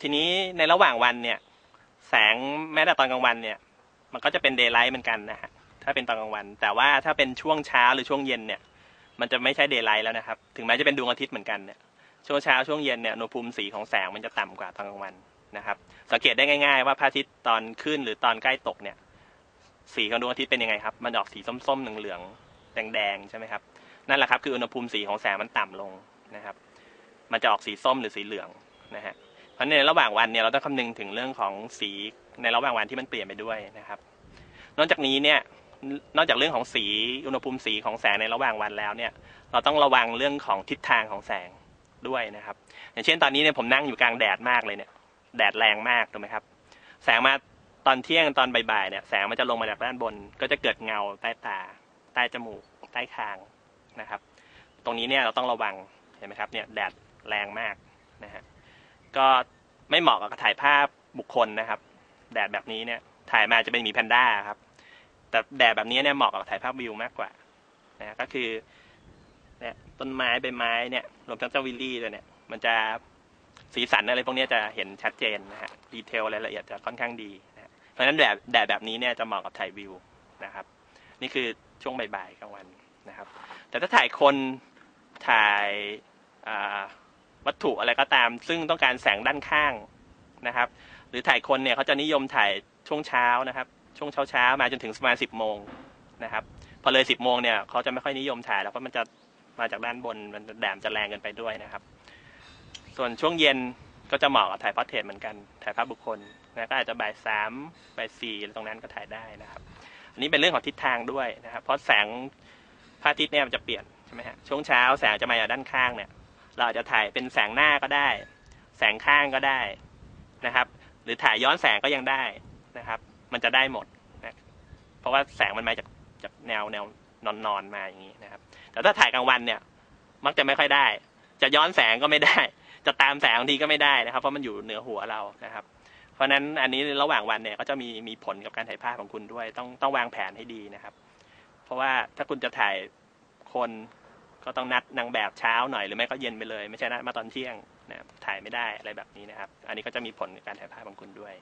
ทีนี้ในระหว่างวันเนี่ย แสงแม้แต่ตอนกลางวันเนี่ย มันก็จะเป็นเดย์ไลท์เหมือนกันนะฮะถ้าเป็นตอนกลางวัน แต่ว่าถ้าเป็นช่วงเช้าหรือช่วงเย็นเนี่ย มันจะไม่ใช่เดย์ไลท์แล้วนะครับ ถึงแม้จะเป็นดวงอาทิตย์เหมือนกันเนี่ยช่วงเช้าช่วงเย็นเนี่ยอุณหภูมิสีของแสงมันจะต่ำกว่าตอนกลางวันนะครับ สังเกตได้ง่าย ๆ ว่าพระอาทิตย์ตอนขึ้นหรือตอนใกล้ตกเนี่ย สีของดวงอาทิตย์เป็นยังไงครับ มันออกสีส้มๆเหลืองๆแดงๆใช่ไหมครับ นั่นแหละครับคืออุณหภูมิสีของแสงมันต่ำลงนะครับ มันจะออกสีส้มหรือสีเหลืองนะฮะ เพราะในระหว่างวันเนี่ยเราต้องคำนึงถึงเรื่องของสีในระหว่างวันที่มันเปลี่ยนไปด้วยนะครับ นอกจากนี้เนี่ยนอกจากเรื่องของสีอุณหภูมิสีของแสงในระหว่างวันแล้วเนี่ย เราต้องระวังเรื่องของทิศทางของแสงด้วยนะครับ อย่างเช่นตอนนี้เนี่ยผมนั่งอยู่กลางแดดมากเลยเนี่ย แดดแรงมากถูกไหมครับ แสงมาตอนเที่ยงตอนบ่ายๆเนี่ยแสงมันจะลงมาจากด้านบน ก็จะเกิดเงาใต้ตา ใต้จมูก ใต้คางนะครับ ตรงนี้เนี่ยเราต้องระวังเห็นไหมครับเนี่ยแดดแรงมากนะฮะ ก็ไม่เหมาะกับถ่ายภาพบุคคลนะครับ แดดแบบนี้เนี่ย ถ่ายมาจะเป็นหมีแพนด้าครับ แต่แดดแบบนี้เนี่ยเหมาะกับถ่ายภาพวิวมากกว่านะก็คือเนี่ยต้นไม้ใบไม้เนี่ยรวมทั้งเจ้าวิลลี่ด้วยเนี่ย มันจะสีสันอะไรพวกนี้จะเห็นชัดเจนนะฮะดีเทลรายละเอียดจะค่อนข้างดีนะเพราะฉะนั้นแดดแดดแบบนี้เนี่ยจะเหมาะกับถ่ายวิวนะครับ นี่คือช่วงบ่ายๆกลางวันนะครับ แต่ถ้าถ่ายคนถ่ายอ่า วัตถุอะไรก็ตาม ซึ่งต้องการแสงด้านข้างนะครับ หรือถ่ายคนเนี่ยเขาจะนิยมถ่ายช่วงเช้านะครับ ช่วงเช้าเช้ามาจนถึงประมาณสิบโมงนะครับ พอเลยสิบโมงเนี่ยเขาจะไม่ค่อยนิยมถ่ายแล้วเพราะมันจะมาจากด้านบนมันแดดจะแรงเกินไปด้วยนะครับ ส่วนช่วงเย็นก็จะเหมาะกับถ่ายพอร์เทรตเหมือนกันถ่ายภาพบุคคลนะก็อาจจะบ่ายสามบ่ายสี่ตรงนั้นก็ถ่ายได้นะครับ อันนี้เป็นเรื่องของทิศทางด้วยนะครับ เพราะแสงพระอาทิตย์เนี่ยมันจะเปลี่ยนใช่ไหมฮะช่วงเช้าแสงจะมาจากด้านข้างเนี่ย เราจะถ่ายเป็นแสงหน้าก็ได้ แสงข้างก็ได้นะครับ หรือถ่ายย้อนแสงก็ยังได้นะครับ มันจะได้หมดนะเพราะว่าแสงมันมาจากจากแนวแนวนอนนอนมาอย่างนี้นะครับ แต่ถ้าถ่ายกลางวันเนี่ย มักจะไม่ค่อยได้ จะย้อนแสงก็ไม่ได้ จะตามแสงบางทีก็ไม่ได้นะครับ เพราะมันอยู่เหนือหัวเรานะครับ เพราะฉะนั้นอันนี้ระหว่างวันเนี่ยก็จะมีมีผลกับการถ่ายภาพของคุณด้วย ต้องต้องวางแผนให้ดีนะครับ เพราะว่าถ้าคุณจะถ่ายคน ก็ต้องนัดนางแบบเช้าหน่อยหรือไม่ก็เย็นไปเลย ไม่ใช่นัดมาตอนเที่ยงนะครับถ่ายไม่ได้อะไรแบบนี้นะครับ อันนี้ก็จะมีผลกับการถ่ายภาพของคุณด้วย